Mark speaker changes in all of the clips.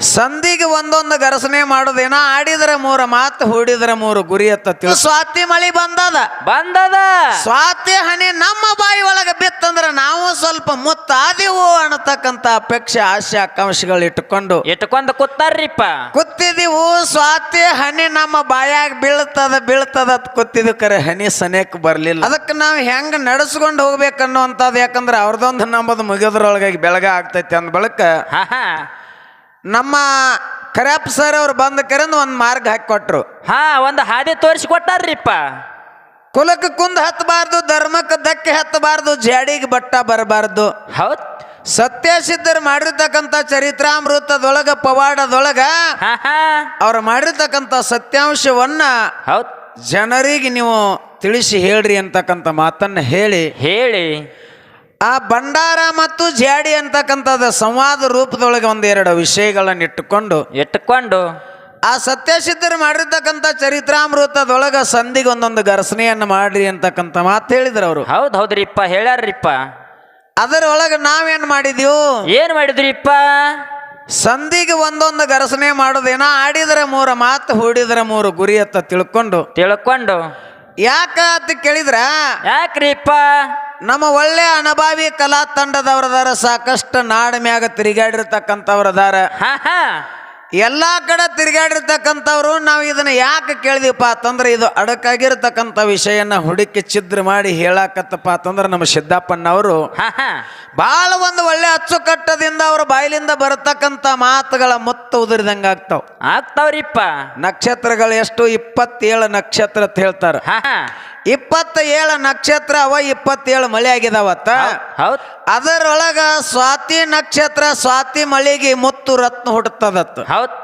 Speaker 1: ಸಂಧಿಗೆ ಒಂದೊಂದು ಗರಸನೆ ಮಾಡೋದೇನ ಆಡಿದ್ರೆ ಮೂರ ಮಾತು ಹೂಡಿದ್ರೆ ಮೂರು ಗುರಿ ಅತ್ತ ತಿಳಿ ಸ್ವಾತಿ ಮಳಿ ಬಂದದ.
Speaker 2: ಬಂದದ.
Speaker 1: ಸ್ವಾತಿ ಹನಿ ನಮ್ಮ ಬಾಯಿ ಒಳಗೆ ಬಿತ್ತಂದ್ರ ನಾವು ಸ್ವಲ್ಪ ಮುತ್ತಾದಿವು ಅನ್ನತಕ್ಕಂತ ಅಪೇಕ್ಷೆ ಆಸೆ ಆಕಾಂಕ್ಷೆಗಳು ಇಟ್ಟುಕೊಂಡು
Speaker 2: ಇಟ್ಕೊಂಡು ಕೂತಾರ್ರಿಪ್ಪ.
Speaker 1: ಕುತ್ತಿದಿವು ಸ್ವಾತಿ ಹನಿ ನಮ್ಮ ಬಾಯಾಗ ಬೀಳ್ತದ ಬೀಳ್ತದ ಅಂತ ಕೂತಿದ್ವಿ ಕರೆ. ಹನಿ ಸನೇಕ್ ಬರ್ಲಿಲ್ಲ. ಅದಕ್ಕೆ ನಾವು ಹೆಂಗ್ ನಡೆಸ್ಕೊಂಡು ಹೋಗ್ಬೇಕನ್ನುವಂಥದ್ದು ಯಾಕಂದ್ರೆ ಅವ್ರದೊಂದು ನಂಬದು ಮುಗಿಯೋದ್ರೊಳಗಾಗಿ ಬೆಳಗ ಆಗ್ತೈತಿ ಅಂದ ಬಳಕ ನಮ್ಮ ಕರ್ಯಪ್ಪ ಸರ್ ಅವ್ರು ಬಂದ ಕರೆಂದು ಒಂದು ಮಾರ್ಗ ಹಾಕಿ ಕೊಟ್ರು.
Speaker 2: ಹಾ ಒಂದು ಹಾದಿ ತೋರಿಸಿ ಕೊಟ್ಟಾರ್ರಿಪ್ಪ.
Speaker 1: ಕುಲಕ್ಕೆ ಕುಂದ್ ಹತ್ತಬಾರ್ದು ಧರ್ಮಕ್ಕೆ ಧಕ್ಕೆ ಹತ್ತಬಾರ್ದು ಜಾಡಿಗೆ ಬಟ್ಟ ಬರಬಾರ್ದು.
Speaker 2: ಹೌದ್.
Speaker 1: ಸತ್ಯಸಿದ್ಧರು ಮಾಡಿರ್ತಕ್ಕಂಥ ಚರಿತ್ರಾಮೃತದೊಳಗ ಪವಾಡದೊಳಗ
Speaker 2: ಹಾ ಹಾ.
Speaker 1: ಅವ್ರು ಮಾಡಿರ್ತಕ್ಕಂಥ ಸತ್ಯಾಂಶವನ್ನ
Speaker 2: ಹೌದ್.
Speaker 1: ಜನರಿಗೆ ನೀವು ತಿಳಿಸಿ ಹೇಳ್ರಿ ಅಂತಕ್ಕಂಥ ಮಾತನ್ನ ಹೇಳಿ
Speaker 2: ಹೇಳಿ.
Speaker 1: ಆ ಭಂಡಾರ ಮತ್ತು ಜಾಡಿ ಅಂತಕ್ಕಂಥದ್ದು ಸಂವಾದ ರೂಪದೊಳಗೆ ಒಂದೆರಡು ವಿಷಯಗಳನ್ನು ಇಟ್ಟುಕೊಂಡು
Speaker 2: ಇಟ್ಟುಕೊಂಡು
Speaker 1: ಆ ಸತ್ಯಸಿದ್ಧರು ಮಾಡಿರ್ತಕ್ಕಂಥ ಚರಿತ್ರಾಮೃತದೊಳಗ ಸಂಧಿಗೆ ಒಂದೊಂದು ಘರ್ಷಣೆಯನ್ನು ಮಾಡ್ರಿ ಅಂತಕ್ಕಂಥ ಮಾತು ಹೇಳಿದ್ರು ಅವರು.
Speaker 2: ಹೌದು ಹೌದ್ರಿಪ್ಪ ಹೇಳ್ಯಾರ್ರಿಪ್ಪ.
Speaker 1: ಅದರೊಳಗೆ ನಾವೇನು ಮಾಡಿದೀವು?
Speaker 2: ಏನು ಮಾಡಿದ್ರಿಪ್ಪ?
Speaker 1: ಸಂಧಿಗೆ ಒಂದೊಂದು ಗರಸನೆ ಮಾಡೋದೇನ ಆಡಿದರೆ ಮೂರ ಮಾತು ಹೂಡಿದ್ರ ಮೂರು ಗುರಿ ಅಂತ ತಿಳ್ಕೊಂಡು
Speaker 2: ತಿಳ್ಕೊಂಡು.
Speaker 1: ಯಾಕ ಅಂತ ಕೇಳಿದ್ರ?
Speaker 2: ಯಾಕ್ರಿಪ್ಪ?
Speaker 1: ನಮ್ಮ ಒಳ್ಳೆ ಅನುಭವಿ ಕಲಾ ತಂಡದವ್ರದಾರ ಸಾಕಷ್ಟು ನಾಡ ಮ್ಯಾಗ ತಿರುಗಾಡಿರ್ತಕ್ಕಂಥವ್ರದಾರ. ಎಲ್ಲಾ ಕಡೆ ತಿರುಗಾಡಿರ್ತಕ್ಕಂಥವ್ರು ನಾವು ಇದನ್ನ ಯಾಕೆ ಕೇಳಿದೀವಪ್ಪ ಅಂತಂದ್ರೆ ಇದು ಅಡಕಾಗಿರ್ತಕ್ಕಂಥ ವಿಷಯನ ಹುಡುಕಿ ಛಿದ್ರ ಮಾಡಿ ಹೇಳಾಕತ್ತಪ್ಪ ಅಂತಂದ್ರೆ ನಮ್ಮ
Speaker 2: ಸಿದ್ದಪ್ಪನವರು
Speaker 1: ಬಹಳ ಒಂದು ಒಳ್ಳೆ ಅಚ್ಚುಕಟ್ಟದಿಂದ ಅವ್ರ ಬಾಯಿಲಿಂದ ಬರತಕ್ಕಂಥ ಮಾತುಗಳ ಮೊತ್ತ ಉದುರಿದಂಗ ಆಗ್ತಾವ್.
Speaker 2: ಆಗ್ತಾವ್ರಿಪ್ಪ.
Speaker 1: ನಕ್ಷತ್ರಗಳು ಎಷ್ಟು? ಇಪ್ಪತ್ತೇಳು ನಕ್ಷತ್ರ ಅಂತ ಹೇಳ್ತಾರ. ಇಪ್ಪತ್ತ ಏಳು ನಕ್ಷತ್ರ ಅವ ಇಪ್ಪತ್ತೇಳು ಮಳೆ ಆಗಿದಾವತ್ತ.
Speaker 2: ಹೌದು
Speaker 1: ಅದರೊಳಗ ಸ್ವಾತಿ ನಕ್ಷತ್ರ ಸ್ವಾತಿ ಮಳಿಗೆ ಮುತ್ತು ರತ್ನ ಹುಟ್ಟುತ್ತದತ್ತ
Speaker 2: ಹೌದ್.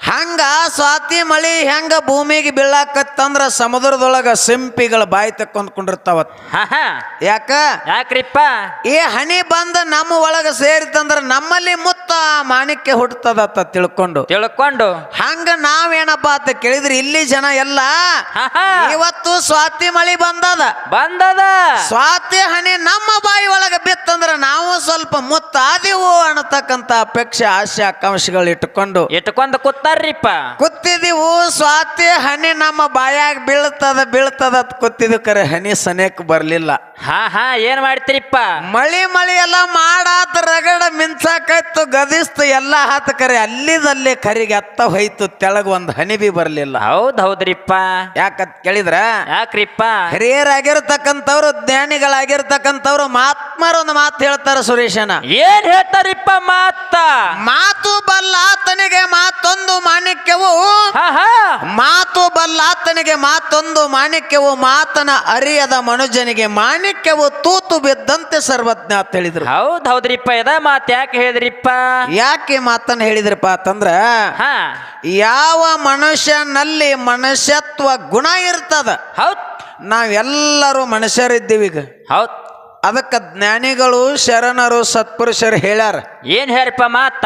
Speaker 1: ಹಂಗ ಸ್ವಾತಿ ಮಳಿ ಹೆಂಗ ಭೂಮಿಗೆ ಬೀಳಾಕತ್ತಂದ್ರ ಸಮುದ್ರದೊಳಗ ಸಿಂಪಿಗಳ ಬಾಯಿ
Speaker 2: ಹಾ
Speaker 1: ಯಾಕ?
Speaker 2: ಯಾಕ್ರಿಪ್ಪ?
Speaker 1: ಈ ಹನಿ ಬಂದ ನಮ್ಮ ಒಳಗ ಸೇರಿತಂದ್ರ ನಮ್ಮಲ್ಲಿ ಮುತ್ತ ಮಾಣಿಕ್ಯ ಹುಟ್ಟುತ್ತದತ್ತ ತಿಳ್ಕೊಂಡು.
Speaker 2: ತಿಳ್ಕೊಂಡು.
Speaker 1: ಹಂಗ ನಾವೇನಪ್ಪ ಅಂತ ಕೇಳಿದ್ರಿ ಇಲ್ಲಿ ಜನ ಎಲ್ಲ ಇವತ್ತು ಸ್ವಾತಿ ಮಳಿ ಬಂದದ.
Speaker 2: ಬಂದದ.
Speaker 1: ಸ್ವಾತಿ ಹನಿ ನಮ್ಮ ಬಾಯಿ ಒಳಗೆ ನಾವು ಸ್ವಲ್ಪ ಮುತ್ತಾದೆವು ಅನ್ನತಕ್ಕಂಥ ಅಪೇಕ್ಷೆ ಆಸೆ ಆಕಾಂಕ್ಷೆಗಳು ಇಟ್ಟುಕೊಂಡು
Speaker 2: ಇಟ್ಕೊಂಡ್ ಕೂತಾರ್ರಿಪ್ಪ.
Speaker 1: ಕೂತಿದಿವು. ಸ್ವಾತಿ ಹನಿ ನಮ್ಮ ಬಾಯಾಗ ಬೀಳ್ತದ ಬೀಳ್ತದ ಅಂತ ಕೂತಿದ್ವಿ ಕರೆ ಹನಿ ಸನೇಕ್ ಬರ್ಲಿಲ್ಲ.
Speaker 2: ಹಾ ಹಾ ಏನ್ ಮಾಡ್ತೀರಿಪ್ಪ?
Speaker 1: ಮಳಿ ಮಳಿ ಎಲ್ಲ ಮಾಡಾತ ರಗಡ ಮಿಂಚಾಕತ್ತು ಗದಿಸ್ತು ಎಲ್ಲ ಹಾತ ಕರೆ. ಅಲ್ಲಿದಲ್ಲಿ ಕರಿಗೆ ಅತ್ತ ಹೋಯ್ತು ತೆಳಗ್ ಒಂದ್ ಹನಿ ಬಿ ಬರ್ಲಿಲ್ಲ.
Speaker 2: ಹೌದ್ ಹೌದ್ರಿಪ್ಪ.
Speaker 1: ಯಾಕಂತ ಕೇಳಿದ್ರ?
Speaker 2: ಯಾಕ್ರಿಪ್ಪ?
Speaker 1: ಹಿರಿಯರಾಗಿರ್ತಕ್ಕಂಥವ್ರು ಜ್ಞಾನಿಗಳಾಗಿರ್ತಕ್ಕಂಥವ್ರು ಮಾತ್ಮರ ಒಂದು ಮಾತು ಹೇಳ್ತಾರ
Speaker 2: ಏನ್ ಹೇಳ್ತಾರಿಪ್ಪ ಮಾತ?
Speaker 1: ಮಾತು ಬಲ್ಲಾತನಿಗೆ ಮಾತೊಂದು ಮಾಣಿಕ್ಯವು.
Speaker 2: ಮಾತು ಬಲ್ಲ
Speaker 1: ಮಾತು ಬಲ್ಲಾತನಿಗೆ ಮಾತೊಂದು ಮಾಣಿಕ್ಯವು ಮಾತನ ಅರಿಯದ ಮನುಜನಿಗೆ ಮಾಣಿಕ್ಯವು ತೂತು ಬಿದ್ದಂತೆ ಸರ್ವಜ್ಞ ಅಂತ ಹೇಳಿದ್ರು.
Speaker 2: ಹೌದ್ ಹೌದ್ರಿಪ್ಪ ಇದ ಮಾತ್ ಯಾಕೆ ಹೇಳಿದ್ರಿಪ್ಪ?
Speaker 1: ಯಾಕೆ ಮಾತನ್ನ ಹೇಳಿದ್ರಪ್ಪ ಅಂತಂದ್ರ
Speaker 2: ಹಾ.
Speaker 1: ಯಾವ ಮನುಷ್ಯನಲ್ಲಿ ಮನುಷ್ಯತ್ವ ಗುಣ ಇರ್ತದ?
Speaker 2: ಹೌದ್.
Speaker 1: ನಾವೆಲ್ಲರೂ ಮನುಷ್ಯರಿದ್ದೀವಿ ಈಗ.
Speaker 2: ಹೌದ್.
Speaker 1: ಅದಕ್ಕೆ ಜ್ಞಾನಿಗಳು ಶರಣರು ಸತ್ಪುರುಷರು ಹೇಳ್ಯಾರ
Speaker 2: ಏನ್ ಹೇಳ್ರಿಪ್ಪ ಮಾತ?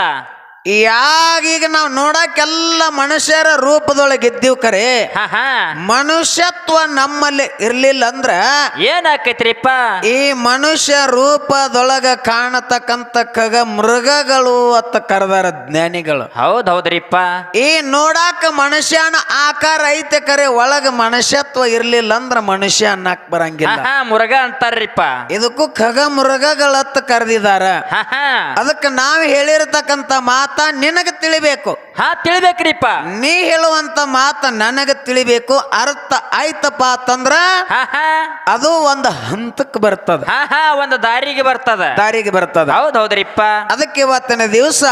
Speaker 1: ಯಾಗೀಗ ನಾವು ನೋಡಕ್ಕೆಲ್ಲ ಮನುಷ್ಯರ ರೂಪದೊಳಗೆ ಇದ್ದೀವಿ ಕರೆ.
Speaker 2: ಹಾ ಹಾ.
Speaker 1: ಮನುಷ್ಯತ್ವ ನಮ್ಮಲ್ಲಿ ಇರ್ಲಿಲ್ಲ ಅಂದ್ರ
Speaker 2: ಏನಾಕೈತ್ರಿಪ್ಪ?
Speaker 1: ಈ ಮನುಷ್ಯ ರೂಪದೊಳಗ ಕಾಣತಕ್ಕಂತ ಕಗ ಮೃಗಗಳು ಅಂತ ಕರೆದಾರ ಜ್ಞಾನಿಗಳು.
Speaker 2: ಹೌದ್ ಹೌದ್ರಿಪ್ಪ
Speaker 1: ಈ ನೋಡಾಕ ಮನುಷ್ಯನ ಆಕಾರ ಐತೆ ಕರೆ ಒಳಗ ಮನುಷ್ಯತ್ವ ಇರ್ಲಿಲ್ಲ ಅಂದ್ರ ಮನುಷ್ಯ ಅನ್ನಕ್
Speaker 2: ಹಾ
Speaker 1: ಬರಂಗಿಲ್ಲ
Speaker 2: ಮೃಗ ಅಂತಾರ್ರಿಪ್ಪ.
Speaker 1: ಇದಕ್ಕೂ ಖಗ ಮೃಗಗಳತ್ತ ಕರೆದಿದಾರ.
Speaker 2: ಹಾ ಹಾ.
Speaker 1: ಅದಕ್ಕೆ ನಾವು ಹೇಳಿರತಕ್ಕಂತ ಮಾತ ನಿನಗೆ ತಿಳಿಬೇಕು.
Speaker 2: ಹಾ ತಿಳಿಬೇಕ್ರಿಪ್ಪ.
Speaker 1: ನೀ ಹೇಳುವಂತ ಮಾತ ನನಗೆ ತಿಳಿಬೇಕು ಅರ್ಥ ಆಯ್ತಪ್ಪ ಅಂತಂದ್ರ ಅದು ಒಂದು ಹಂತಕ್ಕೆ ಬರ್ತದ.
Speaker 2: ಹಾ ಹಾ ಒಂದು ದಾರಿಗೆ ಬರ್ತದ.
Speaker 1: ದಾರಿಗೆ ಬರ್ತದ.
Speaker 2: ಹೌದ್ ಹೌದ್ರಿಪ್ಪ.
Speaker 1: ಅದಕ್ಕೆ ಇವತ್ತಿನ ದಿವಸ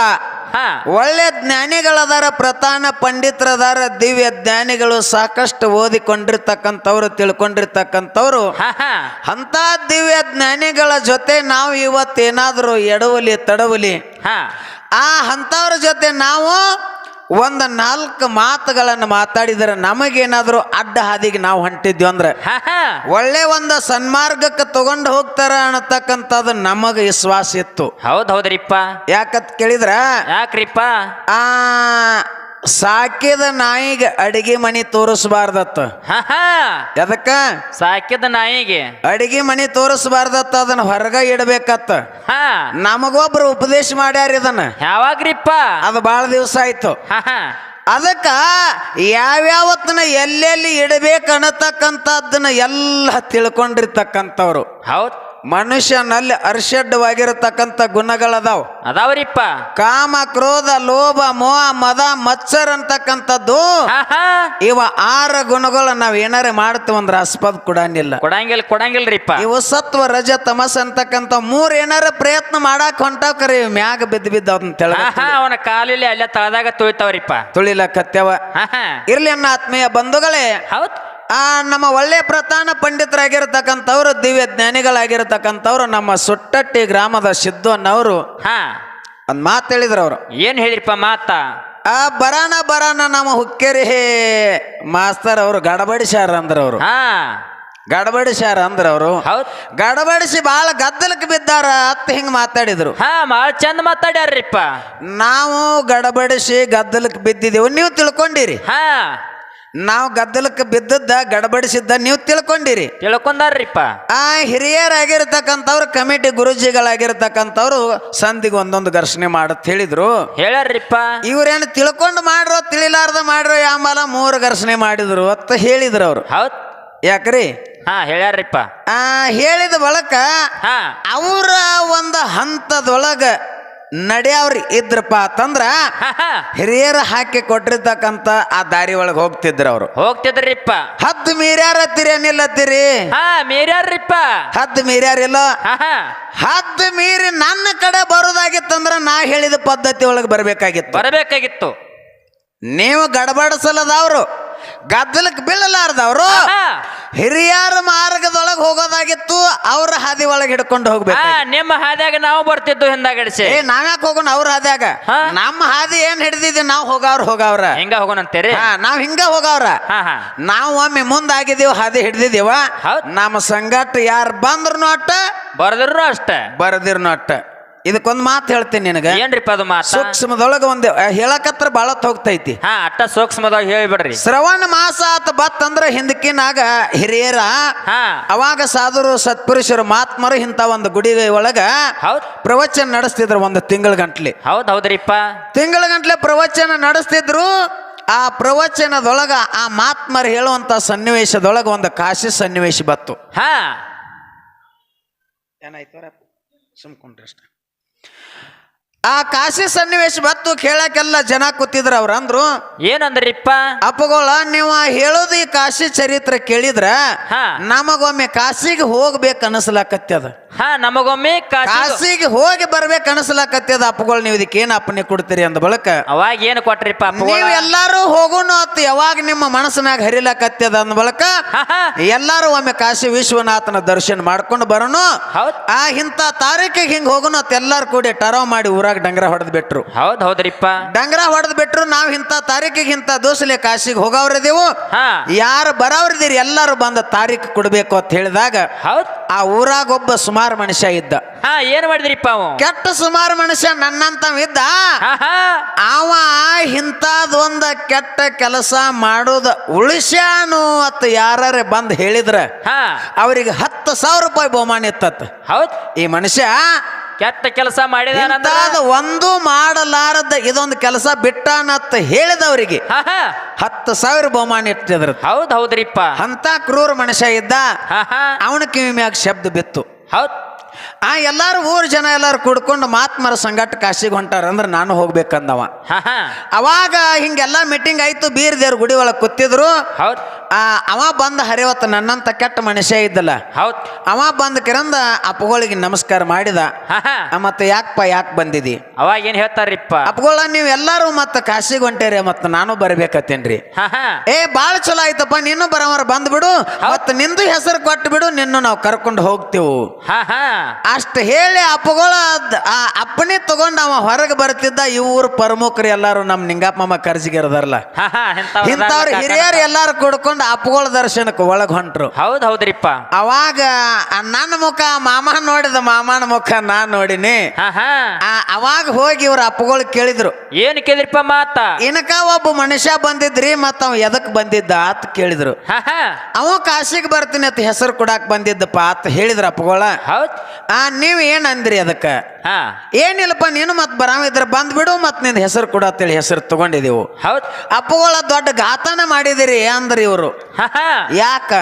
Speaker 1: ಒಳ್ಳೆ ಜ್ಞಾನಿಗಳದಾರ ಪ್ರಧಾನ ಪಂಡಿತರದಾರ ದಿವ್ಯ ಜ್ಞಾನಿಗಳು ಸಾಕಷ್ಟು ಓದಿಕೊಂಡಿರ್ತಕ್ಕಂಥವ್ರು ತಿಳ್ಕೊಂಡಿರ್ತಕ್ಕಂಥವ್ರು. ಅಂತ ದಿವ್ಯ ಜ್ಞಾನಿಗಳ ಜೊತೆ ನಾವು ಇವತ್ತೇನಾದರೂ ಎಡವಲಿ ತಡವಲಿ
Speaker 2: ಹಾ.
Speaker 1: ಆ ಅಂಥವ್ರ ಜೊತೆ ನಾವು ಒಂದು ನಾಲ್ಕು ಮಾತುಗಳನ್ನು ಮಾತಾಡಿದರೆ ನಮಗೇನಾದರೂ ಅಡ್ಡ ಹಾದಿಗೆ ನಾವು ಹೊಂಟಿದ್ವಿ ಅಂದ್ರೆ ಒಳ್ಳೆ ಒಂದು ಸನ್ಮಾರ್ಗಕ್ಕೆ ತಗೊಂಡು ಹೋಗ್ತಾರ ಅನ್ನತಕ್ಕಂಥದ್ದು ನಮಗೆ ವಿಶ್ವಾಸ ಇತ್ತು.
Speaker 2: ಹೌದ್ ಹೌದ್ರಿಪ್ಪ.
Speaker 1: ಯಾಕಂತ ಕೇಳಿದ್ರ?
Speaker 2: ಯಾಕ್ರಿಪ್ಪ?
Speaker 1: ಆ ಸಾಕಿದ ನಾಯಿಗೆ ಅಡಿಗೆ ಮನೆ ತೋರಿಸಬಾರ್ದತ್ತ. ಎದಕ್ಕ?
Speaker 2: ಸಾಕಿದ ನಾಯಿಗೆ.
Speaker 1: ಅಡಿಗೆ ಮನೆ ತೋರಿಸಬಾರ್ದತ್ತ ಅದನ್ನ ಹೊರಗ ಇಡಬೇಕತ್ತ.
Speaker 2: ಹಾ.
Speaker 1: ನಮಗೊಬ್ರು ಉಪದೇಶ ಮಾಡ್ಯಾರ ಇದನ್ನ.
Speaker 2: ಯಾವಾಗ್ರಿಪ್ಪ?
Speaker 1: ಅದು ಬಹಳ ದಿವಸ ಆಯ್ತು. ಅದಕ್ಕ ಯಾವ್ಯಾವತ್ತನ ಎಲ್ಲೆಲ್ಲಿ ಇಡಬೇಕು ಅನ್ನತಕ್ಕಂಥದ್ದನ್ನ ಎಲ್ಲ ತಿಳ್ಕೊಂಡಿರ್ತಕ್ಕಂಥವ್ರು.
Speaker 2: ಹೌದ್.
Speaker 1: ಮನುಷ್ಯನಲ್ಲಿ ಅರ್ಷಡ್ವಾಗಿರತಕ್ಕಂಥ ಗುಣಗಳದಾವ್.
Speaker 2: ಅದಾವ್ರಿಪ್ಪ.
Speaker 1: ಕಾಮ ಕ್ರೋಧ ಲೋಭ ಮೋಹ ಮದ ಮತ್ಸರ್ ಅಂತಕ್ಕಂಥದ್ದು ಇವ ಆರ ಗುಣಗಳು ನಾವ್ ಏನಾರ ಮಾಡ್ತೀವಂದ್ರ ಆಸ್ಪದ್ ಕೊಡಂಗಿಲ್ಲ.
Speaker 2: ಕೊಡಂಗಿಲ್ಲ ಕೊಡಂಗಿಲ್ರಿಪ್ಪ.
Speaker 1: ಇವು ಸತ್ವ ರಜ ತಮಸ್ ಅಂತಕ್ಕಂಥ ಮೂರ್ ಏನಾರ ಪ್ರಯತ್ನ ಮಾಡಕ್ ಹೊಂಟಾವ್ ಕರೆ ಮ್ಯಾಗ ಬಿದ್ದ ಬಿದ್ದ ಅಂತ ತೆಳ.
Speaker 2: ಅವನ ಕಾಲಿಲಿ ಅಲ್ಲೇ ತಳದಾಗ ತುಳಿತಾವ್ರಿಪ್ಪ.
Speaker 1: ತುಳಿಲಕತ್ಯವ ಇರ್ಲಿ ಅನ್ನ ಆತ್ಮೀಯ ಬಂಧುಗಳೇ.
Speaker 2: ಹೌದ್.
Speaker 1: ಆ ನಮ್ಮ ಒಳ್ಳೆ ಪ್ರಧಾನ ಪಂಡಿತರಾಗಿರ್ತಕ್ಕಂಥವ್ರು ದಿವ್ಯ ಜ್ಞಾನಿಗಳಾಗಿರ್ತಕ್ಕಂಥವ್ರು ನಮ್ಮ ಸುಟ್ಟಟ್ಟಿ ಗ್ರಾಮದ ಸಿದ್ದು ಅನ್ನೋರು.
Speaker 2: ಹಾ.
Speaker 1: ಒಂದ್ ಮಾತು ಹೇಳಿದ್ರು ಅವರು.
Speaker 2: ಏನ್ ಹೇಳಿರಿಪ್ಪ ಮಾತ?
Speaker 1: ಆ ಬರಾನ ಬರಾನ ನಮ್ಮ ಹುಕ್ಕೇರಿ ಮಾಸ್ತರ್ ಅವರು ಗಡಬಡಿಸ್ಯಾರ ಅಂದ್ರ ಅವರು.
Speaker 2: ಹಾ.
Speaker 1: ಗಡಬಡಿಸ್ಯಾರ ಅಂದ್ರ ಅವರು.
Speaker 2: ಹೌದ್.
Speaker 1: ಗಡಬಡಿಸಿ ಬಹಳ ಗದ್ದಲಕ್ಕೆ ಬಿದ್ದಾರ ಅತ್ತ ಹಿಂಗ್ ಮಾತಾಡಿದ್ರು.
Speaker 2: ಹಾ ಭಾಳ ಚಂದ ಮಾತಾಡ್ಯಾರ್ರಿಪ್ಪ.
Speaker 1: ನಾವು ಗಡಬಡಿಸಿ ಗದ್ದಲಕ್ಕೆ ಬಿದ್ದಿದ್ದೀವಿ ನೀವು ತಿಳ್ಕೊಂಡಿರಿ.
Speaker 2: ಹಾ.
Speaker 1: ನಾವು ಗದ್ದಲಕ್ಕೆ ಬಿದ್ದದ್ದ ಗಡಬಡಿಸಿದ್ದ ನೀವು ತಿಳ್ಕೊಂಡಿರಿ.
Speaker 2: ತಿಳ್ಕೊಂಡಾರ್ರಿಪ್ಪ.
Speaker 1: ಆ ಹಿರಿಯರಾಗಿರ್ತಕ್ಕಂಥವ್ರು ಕಮಿಟಿ ಗುರುಜಿಗಳಾಗಿರ್ತಕ್ಕಂಥವ್ರು ಸಂಧಿಗೆ ಒಂದೊಂದು ಘರ್ಷಣೆ ಮಾಡತ್ ಹೇಳಿದ್ರು.
Speaker 2: ಹೇಳ್ಯಾರ್ರಿಪ್ಪ
Speaker 1: ಇವ್ರೇನು ತಿಳ್ಕೊಂಡು ಮಾಡ್ರೋ ತಿಳಿಲಾರ್ದ ಮಾಡ್ರೋ ಯಾಮಲ ಮೂರು ಘರ್ಷಣೆ ಮಾಡಿದ್ರು ಅಂತ ಹೇಳಿದ್ರು ಅವ್ರು.
Speaker 2: ಹೌದ್.
Speaker 1: ಯಾಕ್ರಿ?
Speaker 2: ಹಾ ಹೇಳ್ಯಾರ್ರಿಪ್ಪ
Speaker 1: ಆ ಹೇಳಿದ ಬಳಕ
Speaker 2: ಹಾ.
Speaker 1: ಅವರ ಒಂದು ಹಂತದೊಳಗ ನಡೆಯವ್ರು. ಇದ್ರಪ್ಪ ಅಂತಂದ್ರ ಹಿರಿಯರು ಹಾಕಿ ಕೊಟ್ಟಿರ್ತಕ್ಕಂತ ಆ ದಾರಿ ಒಳಗೆ ಹೋಗ್ತಿದ್ರು ಅವರು.
Speaker 2: ಹೋಗ್ತಿದ್ರಿಪ್ಪ.
Speaker 1: ಹದ್ದು ಮೀರ್ಯಾರತ್ತೀರಿ ಏನಿಲ್ಲತ್ತೀರಿ
Speaker 2: ಹಾ ಮೀರ್ಯಾರ್ರಿಪ್ಪ.
Speaker 1: ಹದ್ದು ಮೀರ್ಯಾರಿಲ್ಲ? ಹದ್ದು ಮೀರಿ ನನ್ನ ಕಡೆ ಬರೋದಾಗಿತ್ತಂದ್ರ ನಾ ಹೇಳಿದ ಪದ್ಧತಿ ಒಳಗೆ ಬರ್ಬೇಕಾಗಿತ್ತು.
Speaker 2: ಬರಬೇಕಾಗಿತ್ತು.
Speaker 1: ನೀವು ಗಡಬಡಿಸಲದವ್ರು. ಗದ್ದಲಕ್ಕೆ ಬೀಳಲಾರ್ದವ್ರು
Speaker 2: ಹಾ
Speaker 1: ಹಿರಿಯರ ಮಾರ್ಗದೊಳಗೆ ಹೋಗೋದಾಗಿತ್ತು ಅವ್ರ ಹಾದಿ ಒಳಗೆ ಹಿಡ್ಕೊಂಡು ಹೋಗ್ಬೇಕು
Speaker 2: ಹಾ ನಿಮ್ಮ ಹಾದಿಯಾಗ ನಾವು ಬರ್ತಿದ್ದು ಹಿಂದಾಗಡಿಸಿ.
Speaker 1: ಏ ನಾವ್ಯಾಕೆ ಹೋಗೋಣ ಅವ್ರ ಹಾದ್ಯಾಗ?
Speaker 2: ಹಾ.
Speaker 1: ನಮ್ಮ ಹಾದಿ ಏನ್ ಹಿಡ್ದಿದ್ವಿ ನಾವು ಹೋಗವ್ರ ಹೋಗವ್ರ.
Speaker 2: ಹೆಂಗ ಹೋಗೋಣಂತೇರಿ?
Speaker 1: ಹಾ ನಾವ್ ಹಿಂಗ ಹೋಗವ್ರ.
Speaker 2: ಹಾ ಹಾ.
Speaker 1: ನಾವು ಒಮ್ಮೆ ಮುಂದಾಗಿದ್ದೀವಿ ಹಾದಿ ಹಿಡ್ದಿದ್ದೀವ.
Speaker 2: ಹೌದ್.
Speaker 1: ನಮ್ಮ ಸಂಗಟ ಯಾರು ಬಂದ್ರು ಅಟ್ಟ
Speaker 2: ಬರ್ದ್ರು ಅಷ್ಟ.
Speaker 1: ಬರದಿರ್ನು ಅಟ್ಟ ಇದಕ್ಕೊಂದು ಮಾತು ಹೇಳ್ತೀನಿ ನಿನಗೆ.
Speaker 2: ಏನ್ರಿಪ್ಪ ಅದು ಮಾತು?
Speaker 1: ಸೂಕ್ಷ್ಮದೊಳಗೆ ಒಂದು ಹೇಳಕತ್ರ ಬಹಳ ಹೋಗ್ತೈತಿ.
Speaker 2: ಹಾ ಅಟ್ಟ ಸೂಕ್ಷ್ಮದಾಗ ಹೇಳಿಬಿಡ್ರಿ.
Speaker 1: ಶ್ರವಣ ಮಾಸ ಆತ ಬತ್ತಂದ್ರ ಹಿಂದಕ್ಕಿನಾಗ ಹಿರಿಯರ ಅವಾಗ ಸಾಧುರು ಸತ್ಪುರುಷರು ಮಾತ್ಮರು ಇಂಥ ಒಂದು ಗುಡಿ ಒಳಗ
Speaker 2: ಹೌದ್.
Speaker 1: ಪ್ರವಚನ ನಡೆಸ್ತಿದ್ರು ಒಂದು ತಿಂಗಳ ಗಂಟ್ಲೆ.
Speaker 2: ಹೌದ್ ಹೌದ್ರಿಪ್ಪ.
Speaker 1: ತಿಂಗಳ ಗಂಟ್ಲೆ ಪ್ರವಚನ ನಡೆಸ್ತಿದ್ರು ಆ ಪ್ರವಚನದೊಳಗ ಆ ಮಾತ್ಮರು ಹೇಳುವಂತ ಸನ್ನಿವೇಶದೊಳಗ ಒಂದು ಕಾಶಿ ಸನ್ನಿವೇಶ ಬತ್ತು.
Speaker 2: ಹಾ.
Speaker 1: ಏನಾಯ್ತು ಸುಮ್ಕೊಂಡ್ರಿ ಅಷ್ಟ. ಆ ಕಾಶಿ ಸನ್ನಿವೇಶ ಬತ್ತು ಕೇಳಕ್ಕೆಲ್ಲ ಜನ ಕೂತಿದ್ರ ಅವ್ರ ಅಂದ್ರು
Speaker 2: ಏನಂದ್ರಿಪ್ಪ?
Speaker 1: ಅಪ್ಪಗೋಳ ನೀವು ಹೇಳೋದು ಈ ಕಾಶಿ ಚರಿತ್ರೆ ಕೇಳಿದ್ರ ನಮಗೊಮ್ಮೆ ಕಾಶಿಗೆ ಹೋಗ್ಬೇಕು ಅನಸ್ಲಾಕತ್ಯದ
Speaker 2: ಹಾ ನಮಗೊಮ್ಮೆ ಕಾಶಿ
Speaker 1: ಕಾಶಿಗೆ ಹೋಗಿ ಬರ್ಬೇಕು ಅದ ಅಪ್ಪಗಳು. ನೀವು ಇದಕ್ಕೆ ಏನ್ ಅಪ್ಪನೆ ಕೊಡ್ತೀರಿ ಅಂದ ಬಳಕ?
Speaker 2: ಅವಾಗ ಏನು ಕೊಟ್ರಿಪ್ಪ ಅಪ್ಪಗಳ?
Speaker 1: ನೀವು ಎಲ್ಲಾರು ಹೋಗೋಣ ಅತ್ ಯಾವಾಗ ನಿಮ್ಮ ಮನಸ್ಸಿನಾಗ ಅದ ಅಂದ ಬಳಕ
Speaker 2: ಹಾ ಹಾ.
Speaker 1: ಎಲ್ಲಾರು ಒಮ್ಮೆ ಕಾಶಿ ವಿಶ್ವನಾಥನ ದರ್ಶನ ಮಾಡ್ಕೊಂಡು ಬರೋಣ
Speaker 2: ಹೌದ್.
Speaker 1: ಆ ಇಂಥ ತಾರೀಕಿಗೆ ಹಿಂಗ್ ಹೋಗೋಣ ಅತ್ ಎಲ್ಲಾರು ಕೂಡಿ ಟರಾವ್ ಮಾಡಿ ಊರಾಗ ಡಂಗ್ರ ಹೊಡೆದ್ ಬಿಟ್ರು.
Speaker 2: ಹೌದ್ ಹೌದ್ರಿಪ್ಪ.
Speaker 1: ಡಂಗ್ರ ಹೊಡೆದ್ ಬಿಟ್ರು. ನಾವ್ ಇಂಥ ತಾರೀಕಿಗೆ ಇಂಥ ದೋಸಲೆ ಕಾಶಿಗೆ ಹೋಗವ್ರದೇವು.
Speaker 2: ಹಾ.
Speaker 1: ಯಾರು ಬರವ್ರದಿರಿ ಎಲ್ಲಾರು ಬಂದ ತಾರೀಕು ಕೊಡ್ಬೇಕು ಅಂತ ಹೇಳಿದಾಗ.
Speaker 2: ಹೌದ್.
Speaker 1: ಆ ಊರಾಗ ಒಬ್ಬ ಸುಮಾರು ಮನುಷ್ಯ ಇದ್ದ.
Speaker 2: ಹಾ ಏನ್ ಮಾಡಿದ್ರಿಪ್ಪ ಅವ?
Speaker 1: ಕೆಟ್ಟ ಸುಮಾರು ಮನುಷ್ಯ ನನ್ನಂತ ಇದ್ದ. ಅವ ಇಂಥದೊಂದ ಕೆಟ್ಟ ಕೆಲಸ ಮಾಡುದ ಉಳಿಸ್ಯಾನು ಅತ್ತ ಯಾರೇ ಬಂದ್ ಹೇಳಿದ್ರ.
Speaker 2: ಹಾ.
Speaker 1: ಅವ್ರಿಗೆ ಹತ್ತು ಸಾವಿರ ರೂಪಾಯಿ ಬಹುಮಾನ ಇತ್ತತ್ತ
Speaker 2: ಹೌದ್.
Speaker 1: ಈ ಮನುಷ್ಯ
Speaker 2: ಕೆಟ್ಟ ಕೆಲಸ
Speaker 1: ಮಾಡಿದ ಒಂದು ಮಾಡಲಾರದ ಇದೊಂದು ಕೆಲಸ ಬಿಟ್ಟಾನತ್ತ ಹೇಳಿದವರಿಗೆ. ಹತ್ತು ಸಾವಿರ ಬಹುಮಾನ ಇಟ್ಟಿದ್ರು.
Speaker 2: ಹೌದ್ ಹೌದ್ರಿಪ್ಪ.
Speaker 1: ಅಂತ ಕ್ರೂರ ಮನುಷ್ಯ ಇದ್ದ
Speaker 2: ಹಾ ಹಾ
Speaker 1: ಅವನ ಕಿವಿ ಮ್ಯಾಗ ಶಬ್ದ ಬಿತ್ತು.
Speaker 2: ಹೌದ್.
Speaker 1: ಆ ಎಲ್ಲಾರು ಊರ್ ಜನ ಎಲ್ಲಾರು ಕುಡ್ಕೊಂಡು ಮಾತ್ಮರ ಸಂಗಟ ಕಾಶಿಗೆ ಹೊಂಟಾರ ಅಂದ್ರೆ ನಾನು ಹೋಗ್ಬೇಕಂದವ.
Speaker 2: ಹಾ ಹಾ
Speaker 1: ಅವಾಗ ಹಿಂಗೆಲ್ಲ ಮೀಟಿಂಗ್ ಆಯ್ತು ಬೀರ್ ದೇವ್ರ ಗುಡಿ ಒಳಗೆ ಕೂತಿದ್ರು.
Speaker 2: ಹೌದ್.
Speaker 1: ಆ ಅವ ಬಂದ ಹರಿವತ್ತ ನನ್ನಂತ ಕೆಟ್ಟ ಮನುಷ್ಯ ಇದ್ದಲ್ಲ.
Speaker 2: ಹೌದ್.
Speaker 1: ಅವ ಬಂದ ಕಿರಂದ ಅಪ್ಪಗಳಿಗೆ ನಮಸ್ಕಾರ ಮಾಡಿದ. ಮತ್ತೆ ಯಾಕಪ್ಪ ಯಾಕೆ ಬಂದಿದಿ?
Speaker 2: ಅವಾಗ ಏನ್ ಹೇಳ್ತಾರ್ರಿಪ್ಪ
Speaker 1: ಅಪ್ಪಗಳ ನೀವು ಎಲ್ಲಾರು ಮತ್ತೆ ಕಾಶಿಗೆ ಹೊಂಟೇರಿ ಮತ್ತೆ ನಾನು ಬರ್ಬೇಕತ್ತೇನ್ರಿ? ಏ ಬಾಳ ಚಲೋ ಆಯ್ತಪ್ಪ ನೀನು ಬರವರ ಬಂದ್ಬಿಡು ಮತ್ತೆ ನಿಂದು ಹೆಸರು ಕೊಟ್ಟು ಬಿಡು ನಿನ್ನು ನಾವು ಕರ್ಕೊಂಡು ಹೋಗ್ತೇವು. ಅಷ್ಟ ಹೇಳಿ ಅಪ್ಪಗಳ ಅಪ್ಪನೇ ತಗೊಂಡು ಅವ ಹೊರಗೆ ಬರ್ತಿದ್ದ ಇವ್ರು ಪ್ರಮುಖರು ಎಲ್ಲಾರು ನಮ್ಮ ನಿಂಗಪ್ಪ ಮಾಮ
Speaker 2: ಕರ್ಜಿಗೆ ಇರದಾರಲ್ಲ.
Speaker 1: ಇಂಥವ್ರು ಹಿರಿಯರು ಎಲ್ಲಾರು ಕುಡ್ಕೊಂಡು ಹಿಡ್ಕೊಂಡು ಅಪ್ಪಗಳ ದರ್ಶನಕ್ಕೆ ಒಳಗ್ ಹೊಂಟ್ರು.
Speaker 2: ಹೌದ್ ಹೌದ್ರಿಪ್ಪ.
Speaker 1: ಅವಾಗ ಆ ನನ್ನ ಮುಖ ಮಾಮ ನೋಡಿದ ಮಾಮನ ಮುಖ ನಾ ನೋಡಿನಿ.
Speaker 2: ಹಾ ಹಾ.
Speaker 1: ಆ, ಅವಾಗ ಹೋಗಿ ಇವ್ರ ಅಪ್ಪಗಳು ಕೇಳಿದ್ರು.
Speaker 2: ಏನ್ ಕೇಳಿದ್ರಿಪ್ಪ ಮಾತ?
Speaker 1: ಇನಕ ಒಬ್ಬ ಮನುಷ್ಯ ಬಂದಿದ್ರಿ ಮತ್ತ ಅವ ಎದಕ್ ಬಂದಿದ್ದ ಅಂತ ಕೇಳಿದ್ರು.
Speaker 2: ಹಾ ಹಾ.
Speaker 1: ಅವ ಕಾಶಿಗೆ ಬರ್ತೀನಿ ಅಂತ ಹೆಸರು ಕೊಡಾಕ್ ಬಂದಿದ್ದಪ್ಪ ಅಂತ ಹೇಳಿದ್ರ ಅಪ್ಪಗಳ.
Speaker 2: ಹೌದ್.
Speaker 1: ಆ ನೀವ್ ಏನ್ ಅಂದ್ರಿ ಅದಕ್ಕ?
Speaker 2: ಹಾ.
Speaker 1: ಏನಿಲ್ಲಪ್ಪ ನೀನು ಮತ್ ಬರಾಮಿದ್ರ ಬಂದ್ಬಿಡು ಮತ್ ನಿನ್ನ ಹೆಸರು ಕೊಡ ಅಂತೇಳಿ ಹೆಸರು ತಗೊಂಡಿದೀವು.
Speaker 2: ಹೌದ್.
Speaker 1: ಅಪ್ಪಗಳ ದೊಡ್ಡ ಘಾತನ ಮಾಡಿದಿರಿ ಅಂದ್ರಿ ಇವರು.
Speaker 2: ಹಾ ಹಾ.
Speaker 1: ಯಾಕ?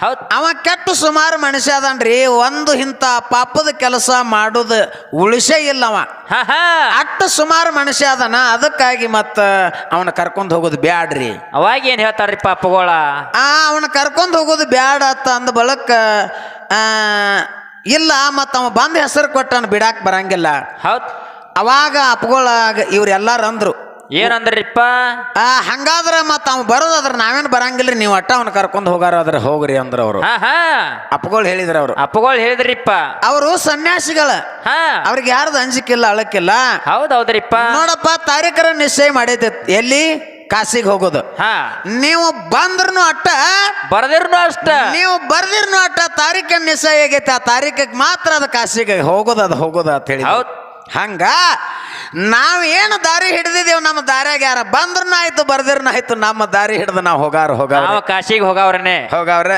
Speaker 2: ಹೌದ್.
Speaker 1: ಅವ ಕೆಟ್ಟು ಸುಮಾರು ಮನುಷ್ಯ ಅದನ್ರಿ. ಒಂದು ಇಂಥ ಪಾಪದ ಕೆಲಸ ಮಾಡುದ ಉಳಿಸೇ ಇಲ್ಲವ ಅಟ್ಟ ಸುಮಾರು ಮನುಷ್ಯ ಅದನ. ಅದಕ್ಕಾಗಿ ಮತ್ತ ಅವನ ಕರ್ಕೊಂಡು ಹೋಗೋದು ಬ್ಯಾಡ್ರಿ.
Speaker 2: ಅವಾಗ ಏನ್ ಹೇಳ್ತಾರ್ರಿ ಪಾಪಗಳ?
Speaker 1: ಆ ಅವನ ಕರ್ಕೊಂಡು ಹೋಗೋದು ಬ್ಯಾಡ ಅಂತ ಅಂದ ಬಳಕ ಆ, ಇಲ್ಲ ಮತ್ತ ಅವ ಬಂದ ಹೆಸರು ಕೊಟ್ಟನ ಬಿಡಾಕ್ ಬರಂಗಿಲ್ಲ.
Speaker 2: ಹೌದ್.
Speaker 1: ಅವಾಗ ಅಪ್ಗಳಾಗ ಇವ್ರೆಲ್ಲಾರು ಅಂದ್ರು
Speaker 2: ಏನಂದ್ರಿಪ್ಪ
Speaker 1: ಆ ಹಂಗಾದ್ರ ಮತ್ತ ಅವ ಬರೋದಾದ್ರ ನಾವೇನ್ ಬರಂಗಿಲ್ರಿ ನೀವು ಅಟ್ಟ ಅವ್ನ ಕರ್ಕೊಂಡ್ ಹೋಗಾರ ಅದ್ರ ಹೋಗ್ರಿ ಅಂದ್ರ ಅವರು
Speaker 2: ಹಾ ಹಾ.
Speaker 1: ಅಪ್ಪಗಳು ಹೇಳಿದ್ರ ಅವ್ರು.
Speaker 2: ಅಪ್ಪಗಳು ಹೇಳಿದ್ರಿಪ್ಪ.
Speaker 1: ಅವರು ಸನ್ಯಾಸಿಗಳ.
Speaker 2: ಹಾ.
Speaker 1: ಅವ್ರಿಗೆ ಯಾರ್ದು ಅಂಜಿಕಿಲ್ಲ
Speaker 2: ಅಳಕಿಲ್ಲ. ಹೌದೌದ್ರಿಪ್ಪ.
Speaker 1: ನೋಡಪ್ಪ ತಾರೀಕರ ನಿಶ್ಚಯ ಮಾಡೈತೆ ಎಲ್ಲಿ? ಕಾಸಿಗೆ ಹೋಗೋದು.
Speaker 2: ಹಾ.
Speaker 1: ನೀವು ಬಂದ್ರೂ ಅಟ್ಟ.
Speaker 2: ಬರದಿರ್ನು ಅಷ್ಟ.
Speaker 1: ನೀವು ಬರ್ದಿರ್ನು ಅಟ್ಟ ತಾರೀಕ ನಿಶ್ಚಯ ಆಗೈತೆ. ಆ ತಾರೀಕಿಗೆ ಮಾತ್ರ ಅದು ಕಾಸಿಗೆ ಹೋಗೋದು ಅದು ಹೋಗೋದು ಅಂತ ಹೇಳಿ
Speaker 2: ಹೌದ್.
Speaker 1: ಹಂಗ ನಾವ್ ಏನು ದಾರಿ ಹಿಡ್ದಿದೇವ್ ನಮ್ಮ ದಾರಿಯಾಗ ಯಾರ ಬಂದ್ರನ್ನ ಆಯ್ತು ಬರ್ದಿರ್ನ ಆಯ್ತು ನಮ್ಮ ದಾರಿ ಹಿಡ್ದು ನಾವು ಹೋಗಾರ ಹೋಗ
Speaker 2: ನಾವು ಕಾಶಿಗೆ ಹೋಗವ್ರನೆ.
Speaker 1: ಹೋಗಾವ್ರೆ.